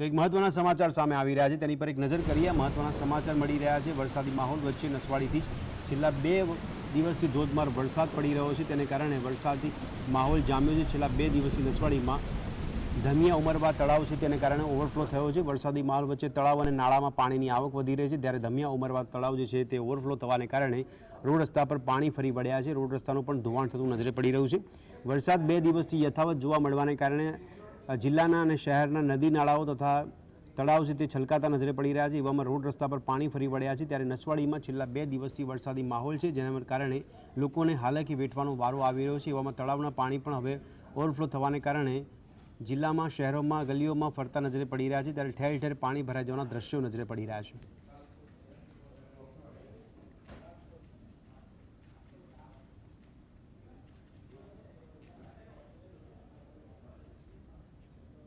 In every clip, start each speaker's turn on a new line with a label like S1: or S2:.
S1: તો એક મહત્વના સમાચાર સામે આવી રહ્યા છે. તેની પર એક નજર કરીએ. મહત્વના સમાચાર મળી રહ્યા છે. વરસાદી માહોલ વચ્ચે નસવાડીથી જ છેલ્લા બે દિવસથી ધોધમાર વરસાદ પડી રહ્યો છે. તેને કારણે વરસાદી માહોલ જામ્યો છે. છેલ્લા બે દિવસથી નસવાડીમાં ધમિયા ઉમરવા તળાવ છે. તેને કારણે ઓવરફ્લો થયો છે. વરસાદી માહોલ વચ્ચે તળાવ અને નાળામાં પાણીની આવક વધી રહી છે. ત્યારે ધમિયા ઉમરવા તળાવ જે છે તે ઓવરફ્લો થવાને કારણે રોડ રસ્તા પર પાણી ફરી વળ્યા છે. રોડ રસ્તાનું પણ ધોવાણ થતું નજરે પડી રહ્યું છે. વરસાદ બે દિવસથી યથાવત જોવા મળવાને કારણે જિલ્લાના અને શહેરના નદી નાળાઓ તથા તળાવ છે તે છલકાતા નજરે પડી રહ્યા છે, એવામાં રોડ રસ્તા પર પાણી ફરી વળ્યા છે. ત્યારે નસવાડીમાં છેલ્લા બે દિવસથી વરસાદી માહોલ છે, જેના કારણે લોકોને હાલાકી વેઠવાનો વારો આવી રહ્યો છે. એવામાં તળાવના પાણી પણ હવે ઓવરફ્લો થવાને કારણે જિલ્લામાં, શહેરોમાં, ગલીઓમાં ફરતા નજરે પડી રહ્યા છે. ત્યારે ઠેર ઠેર પાણી ભરાઈ જવાના દ્રશ્યો નજરે પડી રહ્યા છે.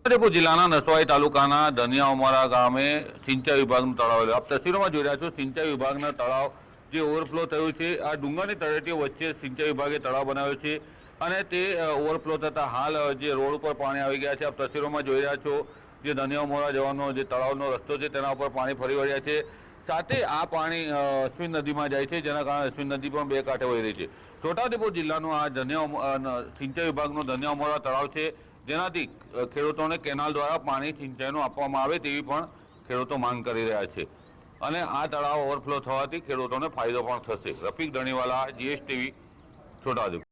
S2: છોટાઉદેપુર જિલ્લાના નસવાઈ તાલુકાના ધનિયા ઉમરા ગામે સિંચાઈ વિભાગનું તળાવ આવેલું. આપ તસવીરોમાં જોઈ રહ્યા છો, સિંચાઈ વિભાગના તળાવ જે ઓવરફ્લો થયું છે, આ ડુંગરની તળેટીઓ વચ્ચે સિંચાઈ વિભાગે તળાવ બનાવ્યો છે અને તે ઓવરફ્લો થતાં હાલ જે રોડ ઉપર પાણી આવી ગયા છે. આપ તસવીરોમાં જોઈ રહ્યા છો જે ધનિયા ઉમરા જવાનો જે તળાવનો રસ્તો છે, તેના ઉપર પાણી ફરી વળ્યા છે. સાથે આ પાણી અશ્વિન નદીમાં જાય છે, જેના કારણે અશ્વિન નદી પણ બે કાંઠે વહી રહી છે. છોટાઉદેપુર જિલ્લાનું આ ધનિયા સિંચાઈ વિભાગનો ધનિયા ઉમરા તળાવ છે. જેનાથી ખેડૂતોને કેનાલ દ્વારા પાણી, સિંચાઈનું આપવામાં આવે તેવી પણ ખેડૂતો માંગ કરી રહ્યા છે. અને આ તળાવ ઓવરફ્લો થવાથી ખેડૂતોને ફાયદો પણ થશે. રફીક ધણીવાલા, જીએસટીવી, છોટાઉદેપુર.